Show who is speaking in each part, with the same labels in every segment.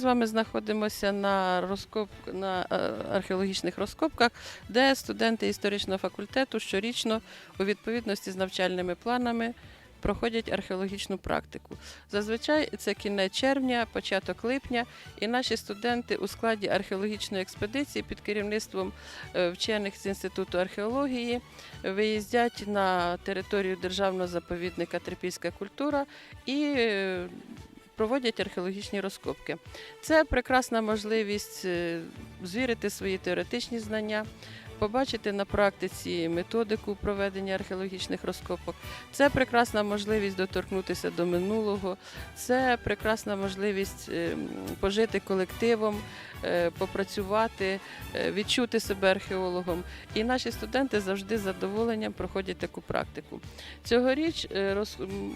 Speaker 1: з вами знаходимося на розкоп на е, археологічних розкопках, де студенти історичного факультету щорічно у відповідності з навчальними планами проходять археологічну практику. Зазвичай це кінець червня, початок липня, і наші студенти у складі археологічної експедиції під керівництвом е, вчених з інституту археології виїздять на територію державного заповідника Трипільська культура і е, проводять археологічні розкопки. Це прекрасна можливість е, звірити свої теоретичні знання. Побачити на практиці методику проведення археологічних розкопок. Це прекрасна можливість доторкнутися до минулого, це прекрасна можливість е, пожити колективом, е, попрацювати, е, відчути себе археологом. І наші студенти завжди з задоволенням проходять таку практику. Цьогоріч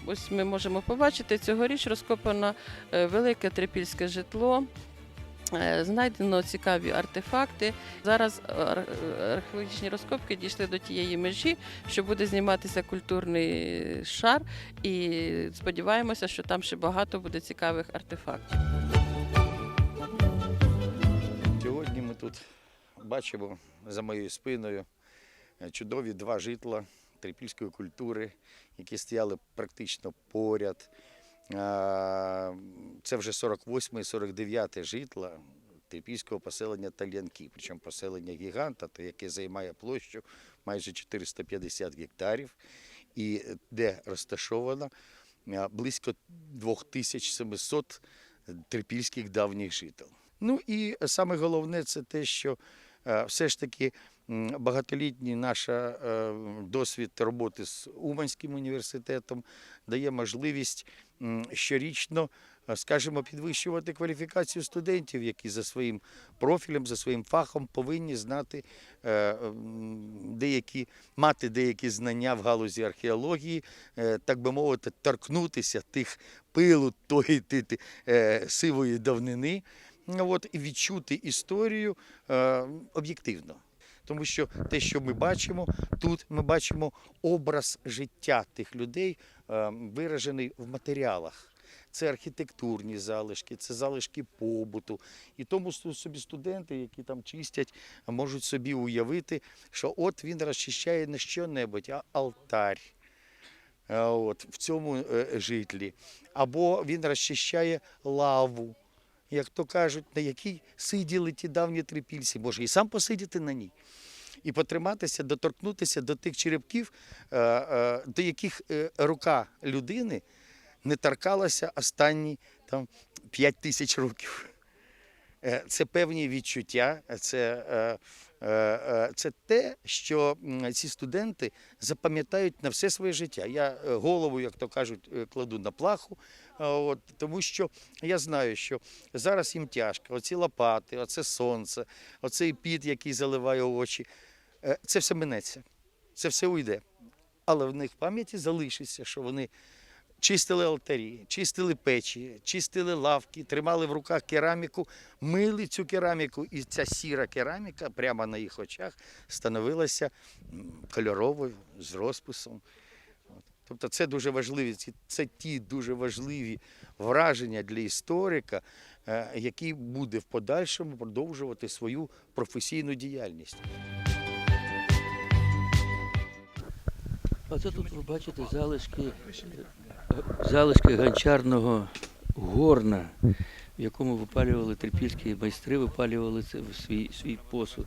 Speaker 1: ось ми можемо побачити, цьогоріч розкопано велике трипільське житло. Е, Знайдено цікаві артефакти. Зараз археологічні розкопки дійшли до тієї межі, що буде зніматися культурний шар, і сподіваємося, що там ще багато буде цікавих артефактів.
Speaker 2: Сьогодні ми тут бачимо за моєю спиною е, чудові два житла трипільської культури, які стояли практично поряд. А, Це вже 48 49 житла трипільського поселення Тальянки, причому поселення гіганта, яке займає площу майже 450 гектарів, і де розташовано близько 2700 трипільських давніх жител. Ну і саме головне це те, що е, все ж таки багатолітній наш досвід роботи з Уманським університетом дає можливість щорічно, е, скажімо, підвищувати кваліфікацію студентів, які за своїм профілем, за своїм фахом повинні знати е, деякі, мати деякі знання в галузі археології, е, так би мовити, торкнутися тих пилу тої е, сивої давнини. Ну, От, і відчути історію е, об'єктивно. Тому що те, що ми бачимо, тут ми бачимо образ життя тих людей, е, виражений в матеріалах. Це архітектурні залишки, це залишки побуту. І тому собі студенти, які там чистять, можуть собі уявити, що от він розчищає не що-небудь, а алтарь. е, в цьому е, житлі. Або він розчищає лаву як то кажуть, на якій сиділи ті давні трипільці, може і сам посидіти на ній. І потриматися, доторкнутися до тих черепків, е, е, до яких е, рука людини не торкалася останні там, 5 тисяч років. Це певні відчуття, це, це те, що ці студенти запам'ятають на все своє життя. Я е, голову, як то кажуть, е, кладу на плаху, от, тому що я знаю, що зараз їм тяжко. Оці лопати, оце сонце, оцей піт, який заливає очі. Е, Це все минеться, це все уйде. Але в них пам'яті залишиться, що вони чистили алтарі, чистили печі, чистили лавки, тримали в руках кераміку, мили цю кераміку, і ця сіра кераміка прямо на їх очах становилася кольоровою з розписом. Тобто це дуже важливі, це ті дуже важливі враження для історика, е, який буде в подальшому продовжувати свою професійну діяльність.
Speaker 3: Оце тут ви бачите залишки, е, залишки гончарного горна, в якому випалювали трипільські майстри, випалювали це в свій, свій посуд.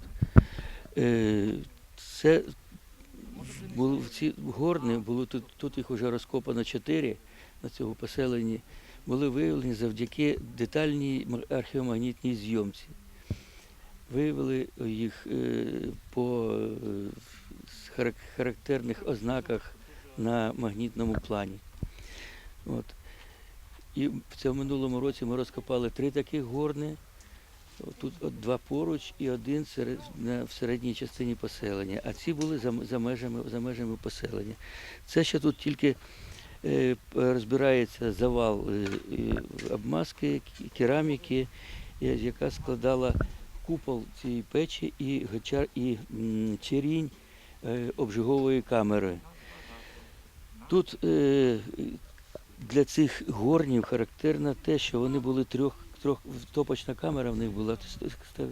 Speaker 3: Е, Це було ці горни, було тут, тут їх вже розкопано чотири на цьому поселенні, були виявлені завдяки детальній археомагнітній зйомці. Виявили їх е, по е, характерних ознаках на магнітному плані. От. І в цьому минулому році ми розкопали три таких горни. Тут от два поруч і один в середній частині поселення, а ці були за, межами, за межами поселення. Це ще тут тільки е, розбирається завал е, обмазки, кераміки, яка складала купол цієї печі і, гончар, і черінь е, обжигової камери. Тут для цих горнів характерно те, що вони були трьох, трьох, топочна камера в них була,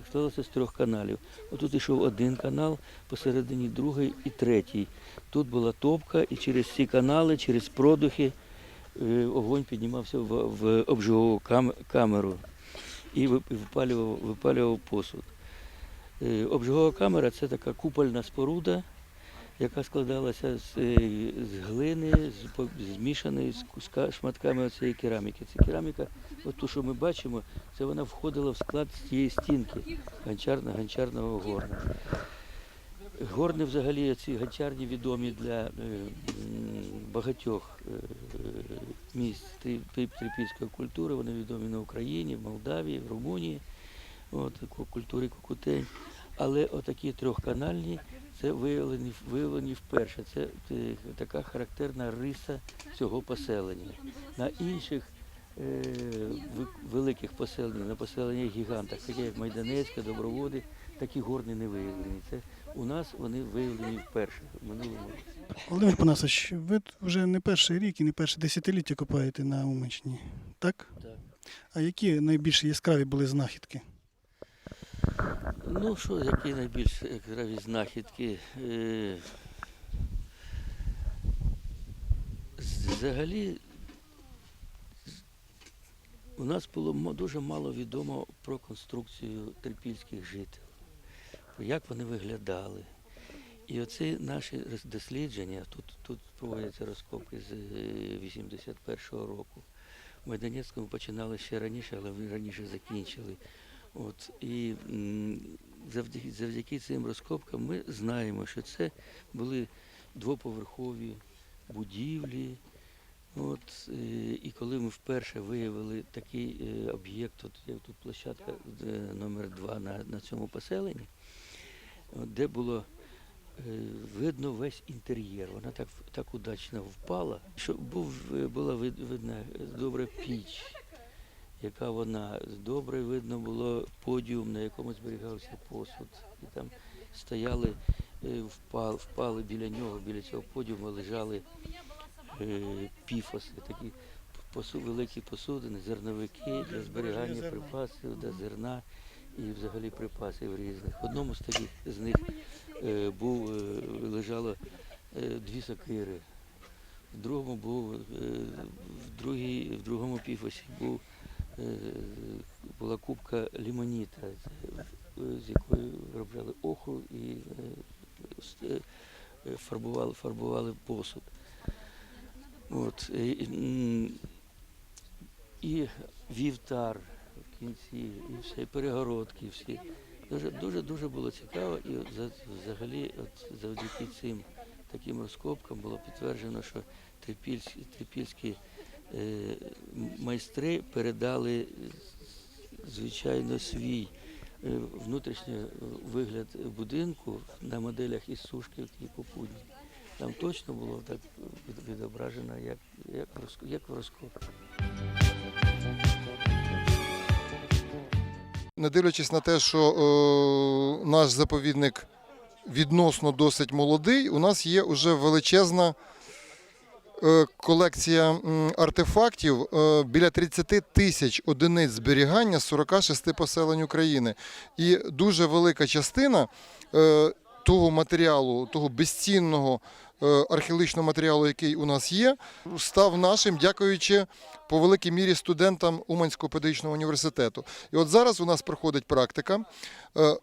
Speaker 3: складалася з трьох каналів. Отут йшов один канал, посередині другий і третій. Тут була топка, і через ці канали, через продухи е, огонь піднімався в, в обжигову кам- камеру і випалював, випалював посуд. Е, Обжигова камера це така купольна споруда, яка складалася з, е, з глини, з, змішаної з куска, шматками цієї кераміки. Ця кераміка, от ту, що ми бачимо, це вона входила в склад цієї стінки гончарно, гончарного горна. Горни взагалі ці гончарні відомі для е, багатьох е, місць три- три- трипільської культури. Вони відомі на Україні, в Молдавії, в Румунії, от, ку- культурі кукутень. Але отакі трьохканальні це виявлені, виявлені вперше. Це е, така характерна риса цього поселення. На інших е, великих поселеннях, на поселеннях гігантах, такі як Майданецьке, Доброводи, такі горни не виявлені. Це у нас вони виявлені вперше в минулому році.
Speaker 4: Володимир Панасович, ви вже не перший рік і не перше десятиліття копаєте на Уманщині, так?
Speaker 3: Так.
Speaker 4: А які найбільш яскраві були знахідки?
Speaker 3: Ну що, які найбільш яскраві знахідки? Е, Взагалі у нас було дуже мало відомо про конструкцію трипільських жителів, як вони виглядали. І оці наші дослідження, тут, тут проводяться розкопки з е, 81-го року. В Майданецькому починали ще раніше, але раніше закінчили. От, і завдяки, завдяки цим розкопкам ми знаємо, що це були двоповерхові будівлі. От, е, і коли ми вперше виявили такий е, об'єкт, от є тут площадка е, номер 2 на, на цьому поселенні, де було видно весь інтер'єр. Вона так, так удачно впала, що був, була видна добра піч яка вона добре видно було подіум, на якому зберігався посуд. І там стояли, е, впали, впали біля нього, біля цього подіуму лежали е, піфоси, такі посу, великі посудини, зерновики для зберігання припасів, для зерна і взагалі припасів різних. В одному з таких з них е, був, е, лежало е, дві сокири. В другому був, е, в, другій, в другому піфосі був була кубка лімоніта, е, з якої виробляли охру і е, е, е, фарбували, фарбували посуд. От, і, вівтар в кінці, і все, і перегородки всі. Дуже, дуже, було цікаво, і взагалі от завдяки цим таким розкопкам було підтверджено, що трипільські, е, майстри передали, е, звичайно, свій е, внутрішній е, вигляд будинку на моделях із Сушківки і Попудні. Там точно було так відображено, як, як, як в розкопках.
Speaker 5: Не дивлячись на те, що е, наш заповідник відносно досить молодий, у нас є вже величезна е, колекція артефактів е, біля 30 тисяч одиниць зберігання з 46 поселень України. І дуже велика частина е, того матеріалу, того безцінного е, археологічного матеріалу, який у нас є, став нашим, дякуючи по великій мірі студентам Уманського педагогічного університету. І от зараз у нас проходить практика. Е,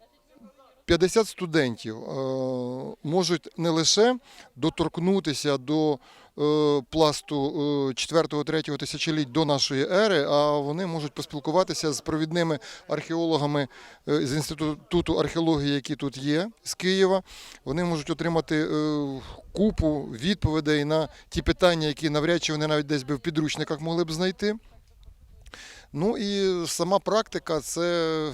Speaker 5: 50 студентів е, можуть не лише доторкнутися до е, пласту 4-3 тисячоліть до нашої ери, а вони можуть поспілкуватися з провідними археологами е, з інституту археології, які тут є, з Києва. Вони можуть отримати е, купу відповідей на ті питання, які навряд чи вони навіть десь би в підручниках могли б знайти. Ну і сама практика це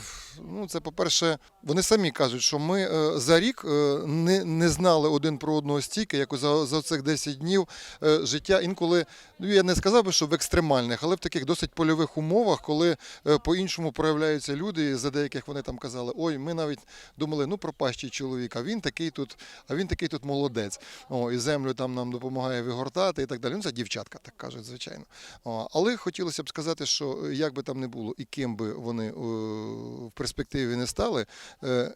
Speaker 5: Ну, це, по-перше, вони самі кажуть, що ми е, за рік е, не, не знали один про одного стільки, як за, за цих 10 днів е, життя. Інколи, ну я не сказав би, що в екстремальних, але в таких досить польових умовах, коли по-іншому проявляються люди, за деяких вони там казали, ой, ми навіть думали, ну пропащий чоловік, а він такий тут, а він такий тут молодець. О, і землю там нам допомагає вигортати і так далі. Ну, це дівчатка, так кажуть, звичайно. О, але хотілося б сказати, що як би там не було і ким би вони в перспективі не стали, е,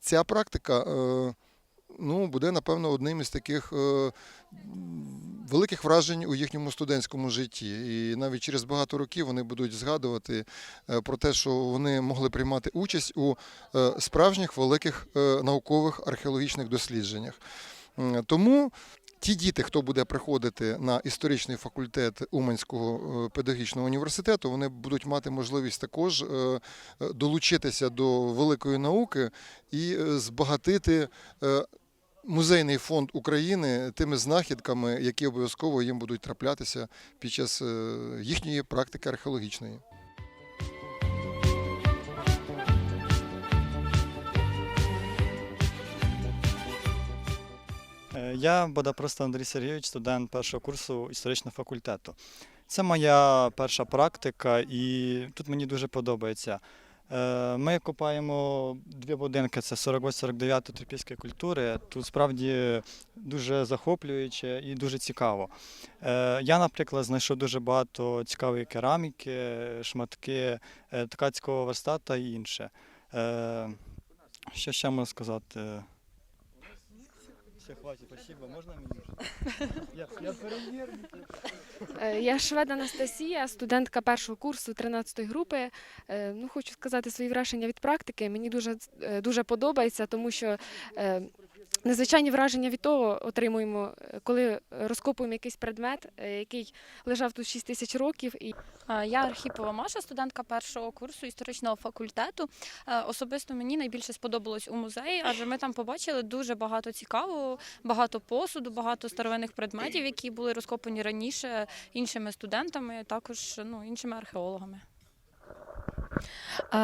Speaker 5: ця практика е, ну, буде, напевно, одним із таких е, великих вражень у їхньому студентському житті. І навіть через багато років вони будуть згадувати про те, що вони могли приймати участь у справжніх великих наукових археологічних дослідженнях. Тому ті діти, хто буде приходити на історичний факультет Уманського е, педагогічного університету, вони будуть мати можливість також е, е, долучитися до великої науки і збагатити музейний фонд України тими знахідками, які обов'язково їм будуть траплятися під час їхньої практики археологічної.
Speaker 6: Я Бодапросто Андрій Сергійович, студент першого курсу історичного факультету. Це моя перша практика, і тут мені дуже подобається. Е, Ми копаємо дві будинки: це 48-49 трипільської культури. Тут справді дуже захоплююче і дуже цікаво. Е, Я, наприклад, знайшов дуже багато цікавої кераміки, шматки е, ткацького верстата і інше. Що ще можу сказати? Все, хватит, спасибо. Можна мені? Я, я перевірник.
Speaker 7: Е, Я швед Анастасія, студентка першого курсу 13-ї групи. Е, Ну, хочу сказати свої враження від практики. Мені дуже, е, дуже подобається, тому що е, незвичайні враження від того отримуємо, е, коли розкопуємо якийсь предмет, е, який лежав тут 6 тисяч років, і
Speaker 8: Я Архіпова Маша, студентка першого курсу історичного факультету. Е, Особисто мені найбільше сподобалось у музеї, адже ми там побачили дуже багато цікавого, багато посуду, багато старовинних предметів, які були розкопані раніше іншими студентами, також ну, іншими археологами.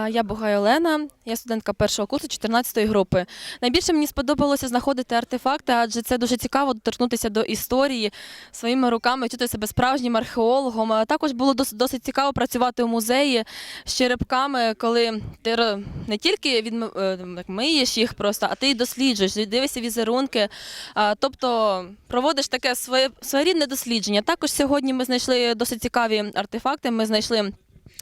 Speaker 9: Я Бугай Олена, я студентка першого курсу 14-ї групи. Найбільше мені сподобалося знаходити артефакти, адже це дуже цікаво доторкнутися до історії своїми руками, чути себе справжнім археологом. Також було досить, досить цікаво працювати у музеї з черепками, коли ти не тільки відми- е, миєш їх просто, а ти й досліджуєш, дивишся візерунки. Тобто проводиш таке своє своєрідне дослідження. Також сьогодні ми знайшли досить цікаві артефакти. Ми знайшли.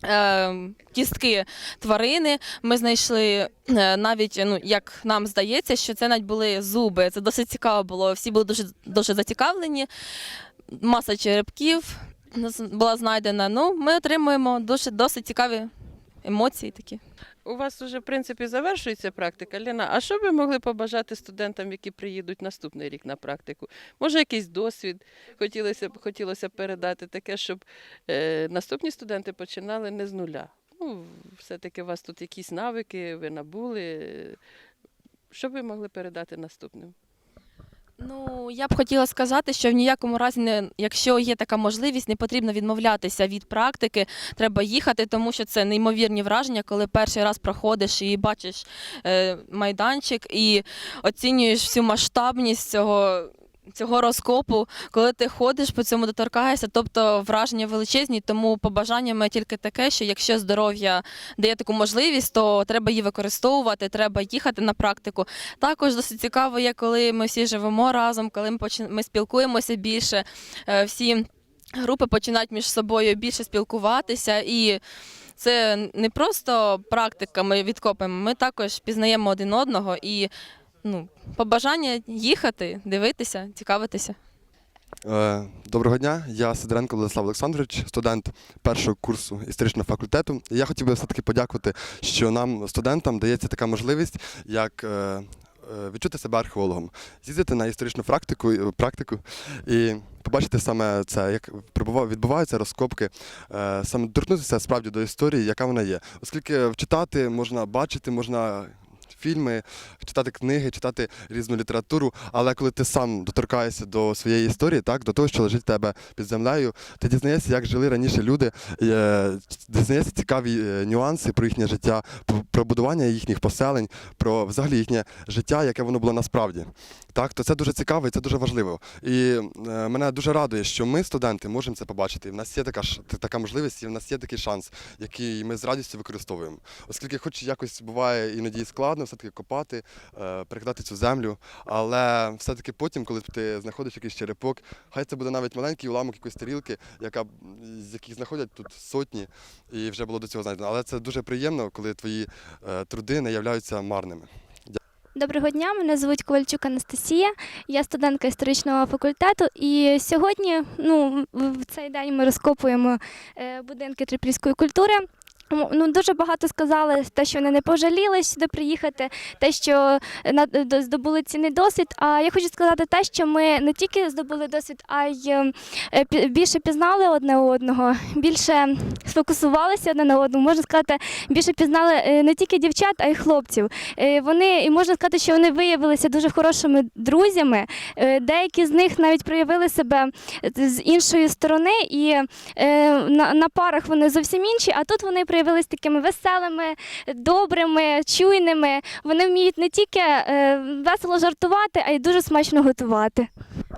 Speaker 9: Е, Кістки тварини. Ми знайшли е, навіть, ну як нам здається, що це навіть були зуби. Це досить цікаво було. Всі були дуже дуже зацікавлені. Маса черепків була знайдена. Ну, ми отримуємо дуже досить цікаві емоції такі.
Speaker 1: У вас вже, в принципі, завершується практика. Ліна, а що ви могли побажати студентам, які приїдуть наступний рік на практику? Може, якийсь досвід хотілося б, хотілося передати таке, щоб е, наступні студенти починали не з нуля. Ну, все-таки у вас тут якісь навики, ви набули. Що ви могли передати наступним?
Speaker 9: Ну, я б хотіла сказати, що в ніякому разі, не, якщо є така можливість, не потрібно відмовлятися від практики. Треба їхати, тому що це неймовірні враження, коли перший раз проходиш і бачиш е, майданчик і оцінюєш всю масштабність цього. Цього розкопу, коли ти ходиш по цьому доторкаєшся, тобто враження величезні, тому побажання моє тільки таке, що якщо здоров'я дає таку можливість, то треба її використовувати, треба їхати на практику. Також досить цікаво є, коли ми всі живемо разом, коли ми почи- ми спілкуємося більше, е, всі групи починають між собою більше спілкуватися і. Це не просто практика, ми відкопуємо, ми також пізнаємо один одного і ну, побажання їхати, дивитися, цікавитися.
Speaker 10: Е, Доброго дня, я Сидоренко Владислав Олександрович, студент першого курсу історичного факультету. Я хотів би все-таки подякувати, що нам, студентам, дається така можливість, як е, е, відчути себе археологом, з'їздити на історичну практику, практику і побачити саме це, як відбуваються розкопки, саме доторкнутися справді до історії, яка вона є. Оскільки вчитати можна бачити, можна фільми, читати книги, читати різну літературу. Але коли ти сам доторкаєшся до своєї історії, так, до того, що лежить в тебе під землею, ти дізнаєшся, як жили раніше люди, е, дізнаєшся цікаві е, нюанси про їхнє життя, про- будування їхніх поселень, про взагалі їхнє життя, яке воно було насправді. Так, то це дуже цікаво і це дуже важливо. І е, мене дуже радує, що ми, студенти, можемо це побачити. І в нас є така така можливість, і в нас є такий шанс, який ми з радістю використовуємо. Оскільки, хоч якось буває іноді складно, все-таки копати, е, перекидати цю землю, але все-таки потім, коли ти знаходиш якийсь черепок, хай це буде навіть маленький уламок якоїсь тарілки, яка з яких знаходять тут сотні, і вже було до цього знайдено. Але це дуже приємно, коли твої е, труди не являються марними.
Speaker 11: Доброго дня, мене звуть Ковальчук Анастасія. Я студентка історичного факультету. І сьогодні, ну, в цей день ми розкопуємо е, будинки трипільської культури. Ну, дуже багато сказали те, що вони не пожаліли сюди приїхати, те, що е, здобули цінний досвід. А я хочу сказати те, що ми не тільки здобули досвід, а й е, е, більше пізнали одне одного, більше сфокусувалися одне на одному. Можна сказати, більше пізнали е, не тільки дівчат, а й хлопців. Вони і можна сказати, що вони виявилися дуже хорошими друзями. Деякі з них навіть проявили себе з іншої сторони, і на, парах вони зовсім інші. А тут вони проявились такими веселими, добрими, чуйними. Вони вміють не тільки е, весело жартувати, а й дуже смачно готувати.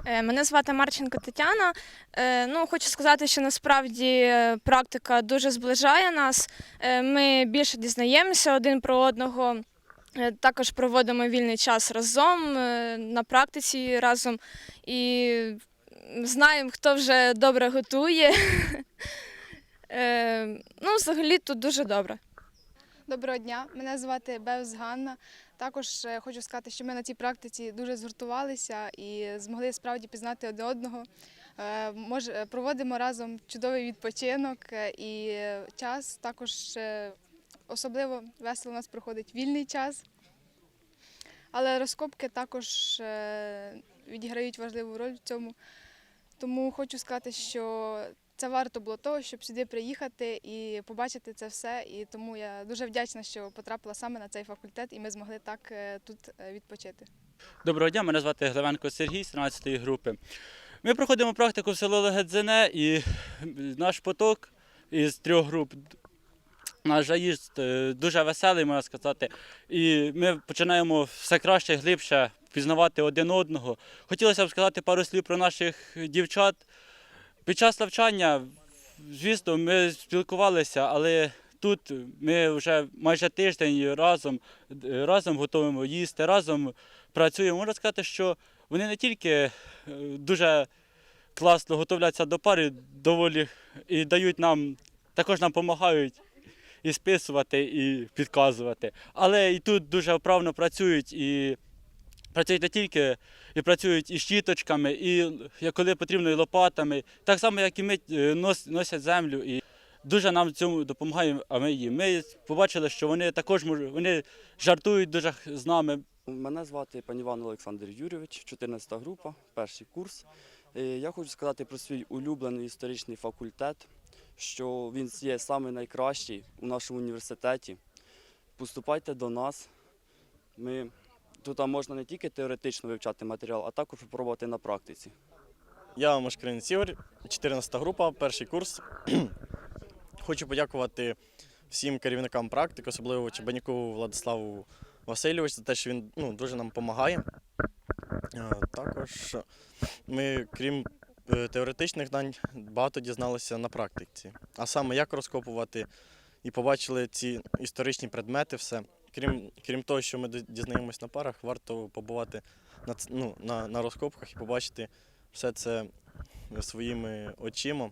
Speaker 12: Е, Мене звати Марченко Тетяна. Е, Ну, хочу сказати, що насправді практика дуже зближає нас. Ми більше дізнаємося один про одного. Також проводимо вільний час разом на практиці разом і знаємо, хто вже добре готує. Е, Ну, взагалі тут дуже добре.
Speaker 13: Доброго дня, мене звати Бевс Ганна. Також е, хочу сказати, що ми на цій практиці дуже згуртувалися і змогли справді пізнати один одного. Е, мож- е, проводимо разом чудовий відпочинок е, і час. Також особливо весело у нас проходить вільний час. Але розкопки також відіграють важливу роль в цьому. Тому хочу сказати, що це варто було того, щоб сюди приїхати і побачити це все. І тому я дуже вдячна, що потрапила саме на цей факультет, і ми змогли так е, тут е, відпочити.
Speaker 14: Доброго дня, мене звати Глевенко Сергій з 13-ї групи. Ми проходимо практику в село Легедзине і наш поток із трьох груп. Наш заїзд е, дуже веселий, можна сказати. І ми починаємо все краще, глибше пізнавати один одного. Хотілося б сказати пару слів про наших дівчат. Під час навчання, звісно, ми спілкувалися, але тут ми вже майже тиждень разом, е, разом готуємо їсти, разом працюємо. Можна сказати, що вони не тільки е, дуже класно готовляться до пари, доволі і дають нам, також нам допомагають і списувати, і підказувати. Але і тут дуже вправно працюють і працюють не тільки і працюють і щіточками, і коли потрібно, і лопатами, так само, як і ми е, носять землю. І дуже нам в цьому допомагає, а ми побачили, що вони також вони жартують дуже з нами.
Speaker 15: Мене звати пан Іван Олександр Юрійович, 14 група, перший курс. Е, Я хочу сказати про свій улюблений історичний факультет, що він є найкращий у нашому університеті. Поступайте до нас. Ми тут можна не тільки теоретично вивчати матеріал, а також спробувати на практиці.
Speaker 16: Я Машкринець Ігор, 14 група, перший курс. Хочу подякувати всім керівникам практики, особливо Чебанюку Владиславу Васильовичу, за те, що він ну, дуже нам допомагає. Також ми, крім е, теоретичних знань, багато дізналися на практиці. А саме, як розкопувати і побачили ці історичні предмети, все. Крім, крім того, що ми дізнаємось на парах, варто побувати на, ну, на, на розкопках і побачити все це своїми очима.